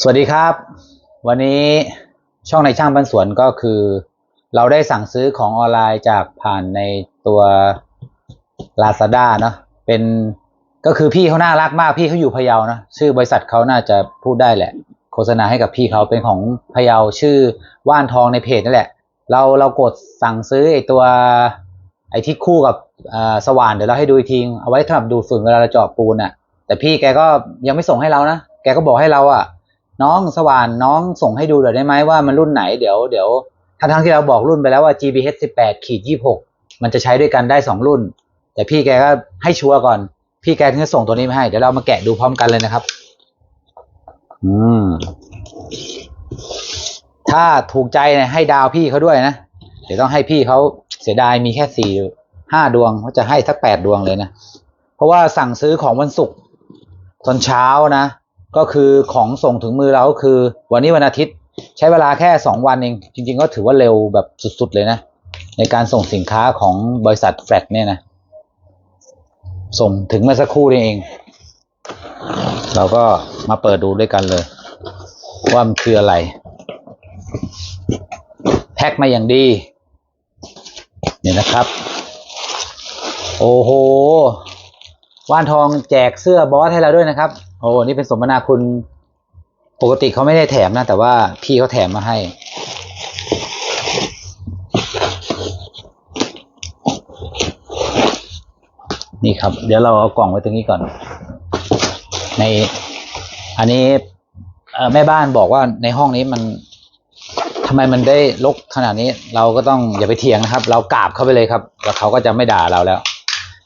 สวัสดีครับ วันนี้ช่องในช่างบ้านสวนก็คือ เราได้สั่งซื้อของออนไลน์จากผ่านในตัว Lazada เนอะเป็นก็คือพี่เขาน่ารักมากพี่เขาอยู่พะเยานะชื่อบริษัทเขาน่าจะพูดได้แหละ โฆษณาให้กับพี่เขาเป็นของพะเยาชื่อว่านทองในเพจนั่นแหละ เราเรากดสั่งซื้อไอตัวไอที่คู่กับอ่าสว่านเดี๋ยวเราให้ดูอีกทีเอาไว้สำหรับดูดฝุ่นเวลาเราเจาะปูนอะแต่พี่แกก็ยังไม่ส่งให้เรานะแกก็บอกให้เราอะ น้องสว่านน้องส่งให้ดูหน่อยได้ไหมว่ามันรุ่นไหนเดี๋ยวเดี๋ยวทั้งทั้งที่เราบอกรุ่นไปแล้วว่า GBH 18ขีด26 มันจะใช้ด้วยกันได้สองรุ่น แต่พี่แกก็ให้ชัวร์ก่อน พี่แกถึงจะส่งตัวนี้มาให้ เดี๋ยวเรามาแกะดูพร้อมกันเลยนะครับ อืม ถ้าถูกใจเนี่ยให้ดาวพี่เขาด้วยนะ เดี๋ยวต้องให้พี่เขาเสียดายมีแค่สี่ห้าดวงเขาจะให้สักแปดดวงเลยนะ เพราะว่าสั่งซื้อของวันศุกร์ตอนเช้านะ ก็คือของส่งถึงมือเราคือ วันนี้วันอาทิตย์ใช้เวลาแค่สองวันเอง จริง ๆ ก็ถือว่าเร็วแบบสุดๆเลยนะ ในการส่งสินค้าของบริษัทแฟลตเนี่ยนะ ส่งถึงเมื่อสักครู่นี้เอง เราก็มาเปิดดูด้วยกันเลย ว่ามันคืออะไร แพ็คมาอย่างดี เนี่ยนะครับ โอ้โห ว่านทองแจกเสื้อบอสให้เราด้วยนะครับ โอ้นี่เป็นสมนาคุณปกติเขาไม่ได้แถมนะ แต่ว่าพี่เขาแถมมาให้ นี่ครับ เดี๋ยวเราเอากล่องไว้ตรงนี้ก่อน ใน อันนี้แม่บ้านบอกว่าในห้องนี้มันทำไมมันได้ลกขนาดนี้ เราก็ต้องอย่าไปเถียงนะครับ เรากราบเข้าไปเลยครับ แล้วเขาก็จะไม่ด่าเราแล้ว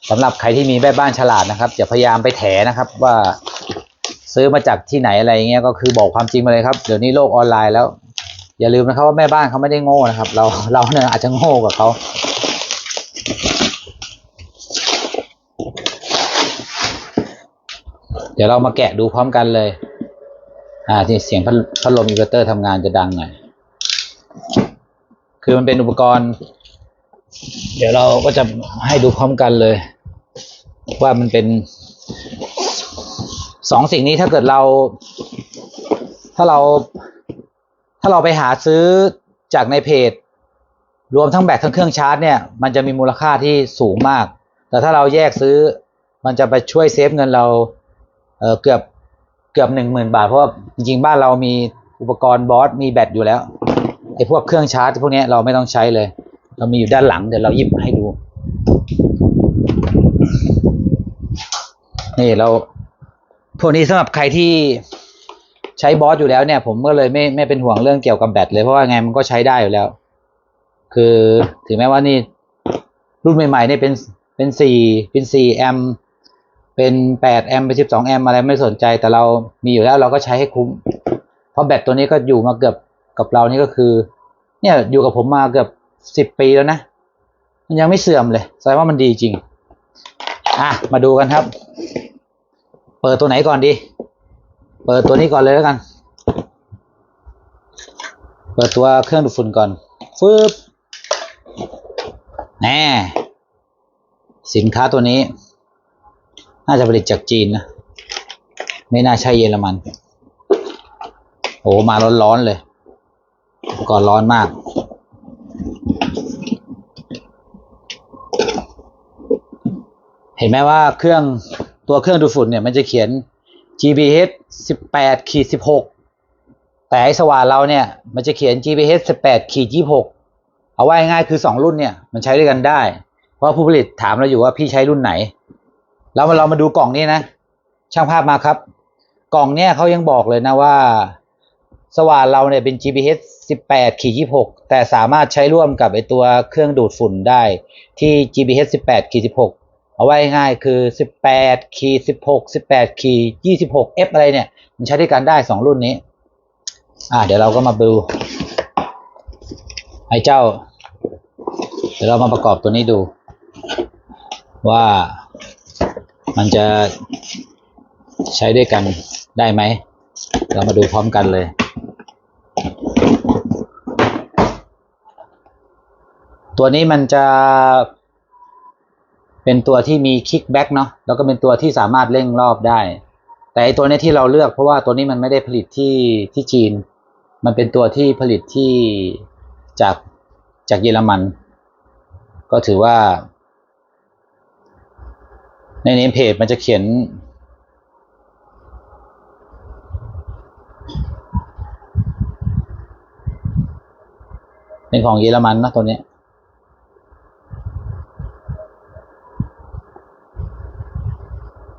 สำหรับใครที่มีแม่บ้านฉลาดนะครับอย่าพยายามไปแถนะครับว่า ซื้อมาจากที่ไหนอะไรเงี้ยก็คือบอกความจริงมาเลยครับ เดี๋ยวนี้โลกออนไลน์แล้ว อย่าลืมนะครับว่าแม่บ้านเขาไม่ได้โง่นะครับ เราเราเนี่ยอาจจะโง่กว่าเขาเดี๋ยวเรามาแกะดูพร้อมกันเลย อ่าที่เสียงพัดพัดลมอินเวอร์เตอร์ทำงานจะดังหน่อยคือมันเป็นอุปกรณ์ เดี๋ยวเราก็จะให้ดูพร้อมกันเลย ว่ามันเป็น สองสิ่งนี้ถ้าเกิดเรา ถ้าเราถ้าเราไปหาซื้อจากในเพจ รวมทั้งแบตทั้งเครื่องชาร์จเนี่ยมันจะมีมูลค่าที่สูงมาก แต่ถ้าเราแยกซื้อมันจะไปช่วยเซฟเงินเราเเกือบเกือบหนึ่งหมื่นบาท เพราะว่าจริงๆบ้านเรามีอุปกรณ์บอสมีแบตอยู่แล้วไอ้พวกเครื่องชาร์จพวกนี้เราไม่ต้องใช้เลย เรามีอยู่ด้านหลังเดี๋ยวเราหยิบมาให้ดู นี่เรา พวกนี้สำหรับใครที่ใช้บอสอยู่แล้วเนี่ย ผมก็เลยไม่ไม่เป็นห่วงเรื่องเกี่ยวกับแบตเลยเพราะว่าไงมันก็ใช้ได้อยู่แล้ว คือถึงแม้ว่านี่รุ่นใหม่ๆเนี่ยเป็นเป็นสี่เป็นสี่แอมเป็นแปดแอมเป็นสิบสองแอมอะไรไม่สนใจ แต่เรามีอยู่แล้วเราก็ใช้ให้คุ้ม เพราะแบตตัวนี้ก็อยู่มาเกือบกับเรานี่ก็คือ เนี่ยอยู่กับผมมาเกือบสิบปีแล้วนะ มันยังไม่เสื่อมเลยแสดงว่ามันดีจริง อะ มาดูกันครับ เปิดตัวไหนก่อนดี เปิดตัวนี้ก่อนเลยแล้วกัน เปิดตัวเครื่องดูดฝุ่นก่อนฟึบแน่สินค้าตัวนี้ น่าจะผลิตจากจีนนะ ไม่น่าใช่เยอรมัน โอ้มาร้อนๆเลย ก่อนร้อนมาก เห็นไหมว่าเครื่อง ตัวเครื่องดูดฝุ่นเนี่ยมันจะเขียน GBH 18ขีด16 แต่ไอสว่านเราเนี่ยมันจะเขียน GBH 18ขีด26 เอาไว้ง่ายคือสองรุ่นเนี่ยมันใช้ด้วยกันได้ เพราะผู้ผลิตถามเราอยู่ว่าพี่ใช้รุ่นไหน แล้วมาเรามาดูกล่องนี้นะ ช่างภาพมาครับ กล่องเนี่ยเขายังบอกเลยนะว่า สว่านเราเนี่ยเป็น GBH 18ขีด26 แต่สามารถใช้ร่วมกับไอตัวเครื่องดูดฝุ่นได้ที่ GBH 18ขีด16 เอาไว้ง่ายคือ 18ขีด16 18ขีด26 F อะไรเนี่ย มันใช้ด้วยกันได้สองรุ่นนี้ อ่า เดี๋ยวเราก็มาดูไอ้เจ้า เดี๋ยวเรามาประกอบตัวนี้ดู ว่ามันจะใช้ด้วยกันได้ไหม เรามาดูพร้อมกันเลยตัวนี้มันจะ เป็นตัวที่มีคิกแบ็กเนาะแล้วก็เป็นตัวที่สามารถเร่งรอบได้ แต่ไอตัวนี้ที่เราเลือกเพราะว่าตัวนี้มันไม่ได้ผลิตที่ที่จีน มันเป็นตัวที่ผลิตที่จากจากเยอรมัน ก็ถือว่า ในเนมเพจมันจะเขียน เป็นของเยอรมันนะตัวเนี้ย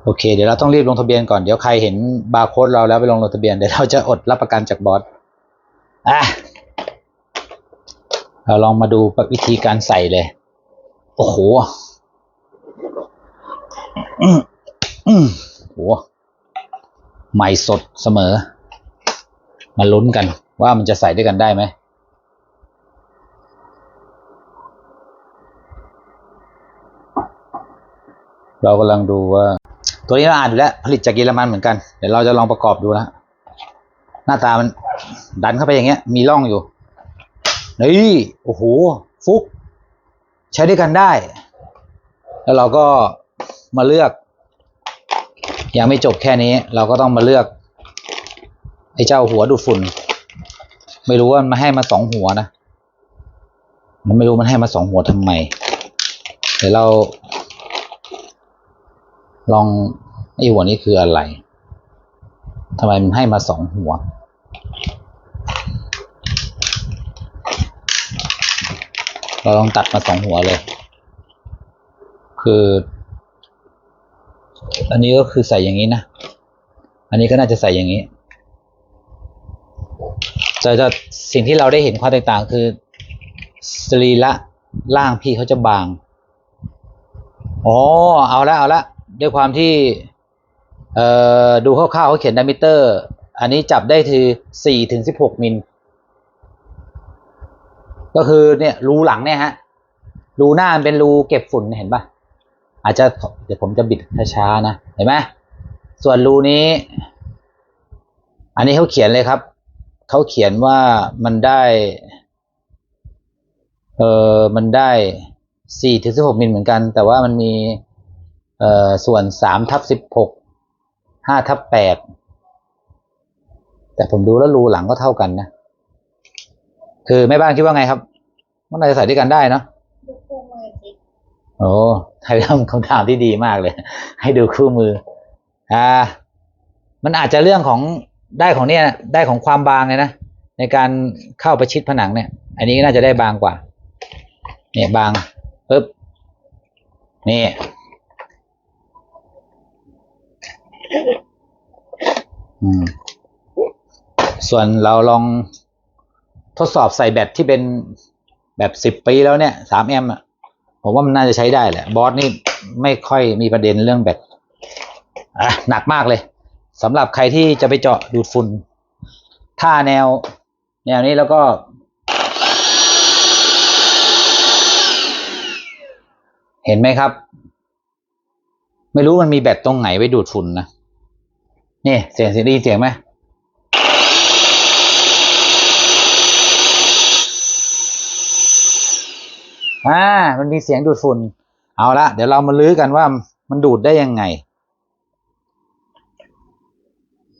โอ เคเดี๋ยวเราต้องรีบลงทะเบียนก่อนเดี๋ยวใครเห็นบาร์โค้ดเราแล้วไปลงลงทะเบียนเดี๋ยวเราจะอดรับประกันจากบอสอะเราลองมาดูวิธีการใส่เลย โอ้โหอืมอืมโหใหม่สดเสมอ มาลุ้นกันว่ามันจะใส่ด้วยกันได้ไหมเรากำลังดูว่า ตัวนี้เราอ่านอยู่แล้ว ผลิตจากเยอรมันเหมือนกัน เดี๋ยวเราจะลองประกอบดูนะ หน้าตามันดันเข้าไปอย่างเงี้ย มีร่องอยู่ นี่โอ้โห ฟุก ใช้ด้วยกันได้ แล้วเราก็มาเลือก ยังไม่จบแค่นี้ เราก็ต้องมาเลือก ไอ้เจ้าหัวดูดฝุ่น ไม่รู้ว่ามันให้มาสองหัวนะ มันไม่รู้มันให้มาสองหัวทำไม เดี๋ยวเรา ลองไอ้หัวนี้คืออะไรทำไมมันให้มาสองหัว เราลองตัดมาสองหัวเลย คือ อันนี้ก็คือใส่อย่างนี้นะ อันนี้ก็น่าจะใส่อย่างนี้จะจะสิ่งที่เราได้เห็นความแตกต่างคือสรีระล่างพี่เขาจะบาง อ๋อ เอาละเอาละ ด้วยความที่ดูคร่าวๆเขาเขียนดิมิเตอร์ อันนี้จับได้คือสี่ถึงสิบหกมิล ก็คือเนี่ยรูหลังเนี่ยฮะ รูหน้ามันเป็นรูเก็บฝุ่นเห็นปะอาจจะเดี๋ยวผมจะบิดช้าๆนะ เห็นไหมส่วนรูนี้ อันนี้เขาเขียนเลยครับ เขาเขียนว่ามันได้เออมันได้สี่ถึงสิบหกมิลเหมือนกัน แต่ว่ามันมี เอ่อส่วนสามทับสิบหกห้าทับแปดแต่ผมดูแล้วรูหลังก็เท่ากันนะ คือแม่บ้านคิดว่าไงครับ มันน่าจะใส่ด้วยกันได้เนอะโอ้ไทยทำคำถามที่ดีมากเลย ให้ดูคู่มือ อ่า มันอาจจะเรื่องของได้ของเนี่ย ได้ของความบางเลยนะ ในการเข้าประชิดผนังเนี่ย อันนี้น่าจะได้บางกว่า เนี่ยบางปึ๊บ นี่ อืม ส่วนเราลองทดสอบใส่แบตที่เป็นแบบสิบปีแล้วเนี่ยสามแอมป์อะผมว่ามันน่าจะใช้ได้แหละ บอสนี่ไม่ค่อยมีประเด็นเรื่องแบตอะหนักมากเลยสำหรับใครที่จะไปเจาะดูดฝุ่นท่าแนว แนวนี้แล้วก็ เห็นไหมครับ ไม่รู้มันมีแบตตรงไหนไว้ดูดฝุ่นนะ นี่เสียงเสียงไดีเสียงไหมอ่า มันมีเสียงดูดฝุ่น เอาละเดี๋ยวเรามาลื้อกันว่ามันดูดได้ยังไง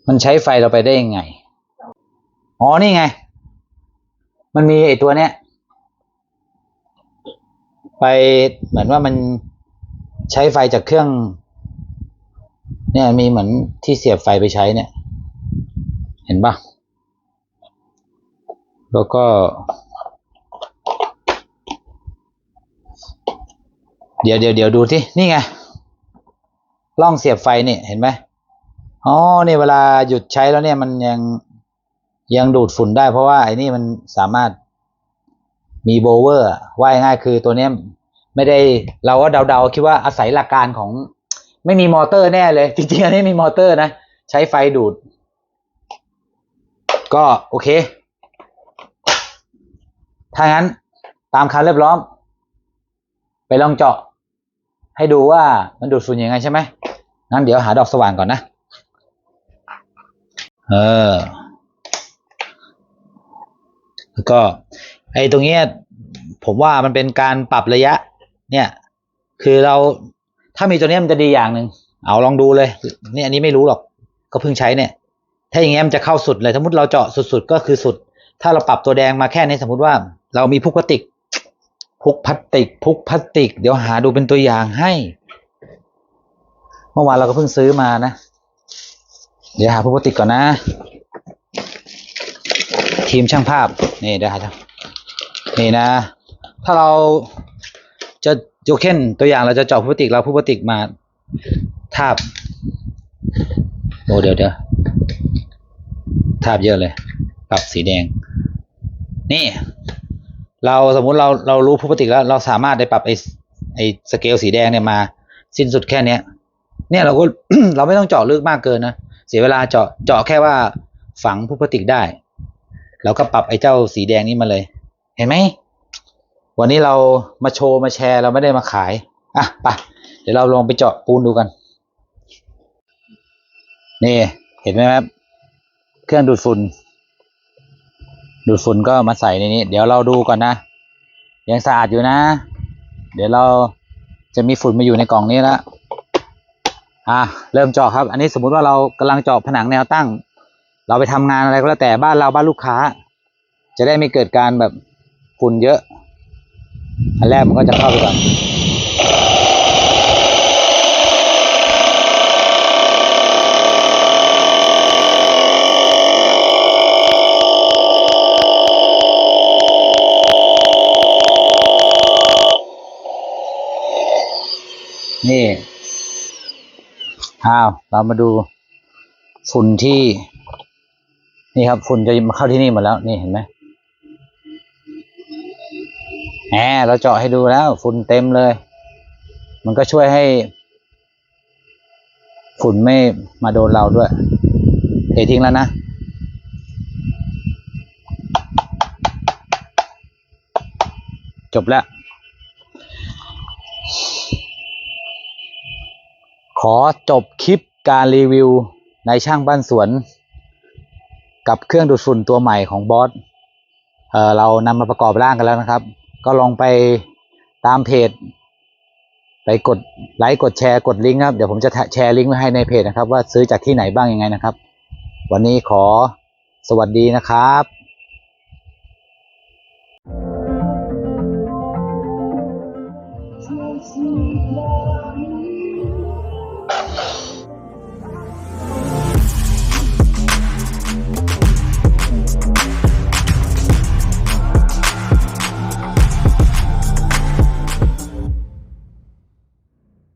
มันใช้ไฟเราไปได้ยังไง อ๋อ นี่ไง มันมีไอตัวเนี้ย ไปเหมือนว่ามันใช้ไฟจากเครื่อง เนี่ยมีเหมือนที่เสียบไฟไปใช้เนี่ย เห็นปะแล้วก็ เดี๋ยวเดี๋ยวเดี๋ยวดูที่นี่ไงล่องเสียบไฟเนี่ยเห็นไหมอ๋อเนี่ยเวลาหยุดใช้แล้วเนี่ยมันยังยังดูดฝุ่นได้เพราะว่าไอ้นี่มันสามารถมีโบเวอร์ว่ายง่ายคือตัวเนี้ยไม่ได้เราก็เดาๆคิดว่าอาศัยหลักการของ ไม่มีมอเตอร์แน่เลย จริงๆ อันนี้มีมอเตอร์นะ ใช้ไฟดูด ก็โอเค ถ้างั้นตามคำเรียบร้อม ไปลองเจาะ ให้ดูว่ามันดูดฝุ่นยังไงใช่ไหมงั้นเดี๋ยวหาดอกสว่านก่อนนะ เออ แล้วก็ ไอ้ตรงเนี้ยผมว่ามันเป็นการปรับระยะ เนี่ย คือเรา ถ้ามีตัวนี้มันจะดีอย่างหนึ่งเอาลองดูเลยเนี่ยอันนี้ไม่รู้หรอกก็เพิ่งใช้เนี่ย ถ้าอย่างเงี้ยมันจะเข้าสุดเลยสมมติเราเจาะสุดๆก็คือสุด ถ้าเราปรับตัวแดงมาแค่นี้สมมติว่า เรามีพุกพลาสติกพุกพลาสติกพุกพลาสติก เดี๋ยวหาดูเป็นตัวอย่างให้ เมื่อวานเราก็เพิ่งซื้อมานะ เดี๋ยวหาพุกพลาสติกก่อนนะ ทีมช่างภาพนี่เดี๋ยวหานี่นะ ถ้าเราจะ ยกเช่นตัวอย่างเราจะเจาะพุกพลาสติกเราพุกพลาสติกมาทาบโอ้เดี๋ยวเดี๋ยวทาบเยอะเลย ปรับสีแดง นี่ เราสมมุติเราเรารู้พุกพลาสติกแล้วเราสามารถได้ปรับไอไอสเกลสีแดงเนี่ยมา สิ้นสุดแค่เนี้ย เนี่ยเราก็เราไม่ต้องเจาะลึกมากเกินนะเสียเวลาเจาะเจาะแค่ว่าฝังพุกพลาสติกได้ เราก็ปรับไอ้เจ้าสีแดงนี้มาเลย เห็นไหม วันนี้เรามาโชว์มาแชร์เราไม่ได้มาขาย อะไปเดี๋ยวเราลองไปเจาะปูนดูกัน นี่เห็นไหมครับ เครื่องดูดฝุ่น ดูดฝุ่นก็มาใส่ในนี้ เดี๋ยวเราดูก่อนนะ ยังสะอาดอยู่นะ เดี๋ยวเราจะมีฝุ่นมาอยู่ในกล่องนี้แล้วอะเริ่มเจาะครับ อันนี้สมมุติว่าเรากำลังเจาะผนังแนวตั้ง เราไปทำงานอะไรก็แล้วแต่บ้านเราบ้านลูกค้า จะได้ไม่เกิดการแบบฝุ่นเยอะ อันแรกมันก็จะเข้าไปก่อนนี่อ้าวเรามาดูฝุ่นที่ นี่ครับฝุ่นจะมาเข้าที่นี่หมดแล้ว นี่เห็นไหม แหมเราเจาะให้ดูแล้ว ฝุ่นเต็มเลย มันก็ช่วยให้ ฝุ่นไม่มาโดนเราด้วย เททิ้งแล้วนะจบแล้ว ขอจบคลิปการรีวิวในช่างบ้านสวน กับเครื่องดูดฝุ่นตัวใหม่ของบอสเออเรานำมาประกอบร่างกันแล้วนะครับ ก็ลองไปตามเพจ ไปกดไลค์กดแชร์กดลิงก์ครับเดี๋ยวผมจะแชร์ลิงก์ไว้ให้ในเพจนะครับ ว่าซื้อจากที่ไหนบ้างยังไงนะครับ วันนี้ขอสวัสดีนะครับ